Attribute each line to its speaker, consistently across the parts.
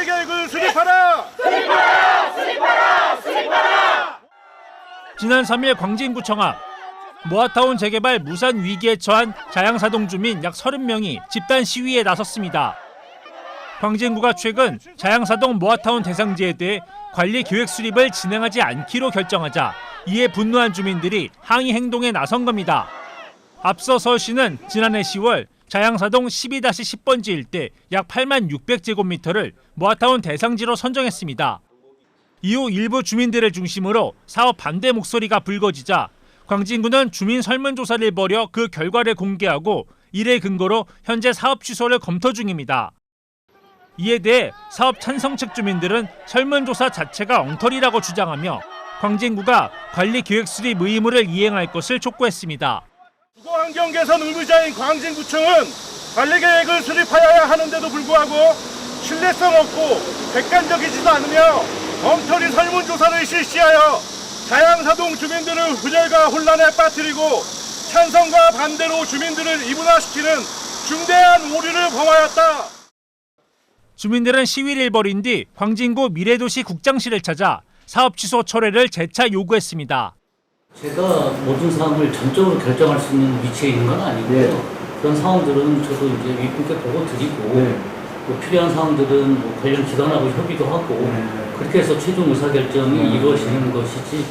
Speaker 1: 관리 계획을 수립하라.
Speaker 2: 지난 3일 광진구청 앞 모아타운 재개발 무산 위기에 처한 자양사동 주민 약 30명이 집단 시위에 나섰습니다. 광진구가 최근 자양사동 모아타운 대상지에 대해 관리 계획 수립을 진행하지 않기로 결정하자 이에 분노한 주민들이 항의 행동에 나선 겁니다. 앞서 서울시는 지난해 10월 자양사동 12-10번지 일대 약 8만 600제곱미터를 모아타운 대상지로 선정했습니다. 이후 일부 주민들을 중심으로 사업 반대 목소리가 불거지자 광진구는 주민 설문조사를 벌여 그 결과를 공개하고 이를 근거로 현재 사업 취소를 검토 중입니다. 이에 대해 사업 찬성 측 주민들은 설문조사 자체가 엉터리라고 주장하며 광진구가 관리 계획 수립 의무를 이행할 것을 촉구했습니다.
Speaker 1: 주거환경 개선 의무자인 광진구청은 관리 계획을 수립하여야 하는데도 불구하고 신뢰성 없고 객관적이지도 않으며 엉터리 설문조사를 실시하여 자양사동 주민들을 분열과 혼란에 빠뜨리고 찬성과 반대로 주민들을 이분화시키는 중대한 오류를 범하였다.
Speaker 2: 주민들은 시위를 벌인 뒤 광진구 미래도시 국장실을 찾아 사업 취소 철회를 재차 요구했습니다.
Speaker 3: 제가 모든 사항을 전적으로 결정할 수 있는 위치에 있는 건 아니고요. 그런 상황들은 저도 이제 윗분께 보고 드리고 또 필요한 사항들은 뭐 관련 기관하고 협의도 하고 그렇게 해서 최종 의사결정이 이루어지는 것이지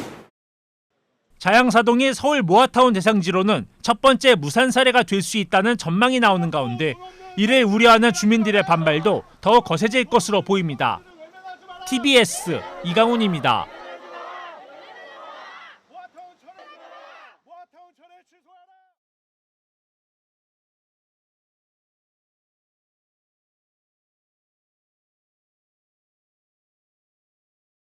Speaker 2: 자양사동이 서울 모아타운 대상지로는 첫 번째 무산 사례가 될 수 있다는 전망이 나오는 가운데 이를 우려하는 주민들의 반발도 더 거세질 것으로 보입니다. TBS 이강훈입니다.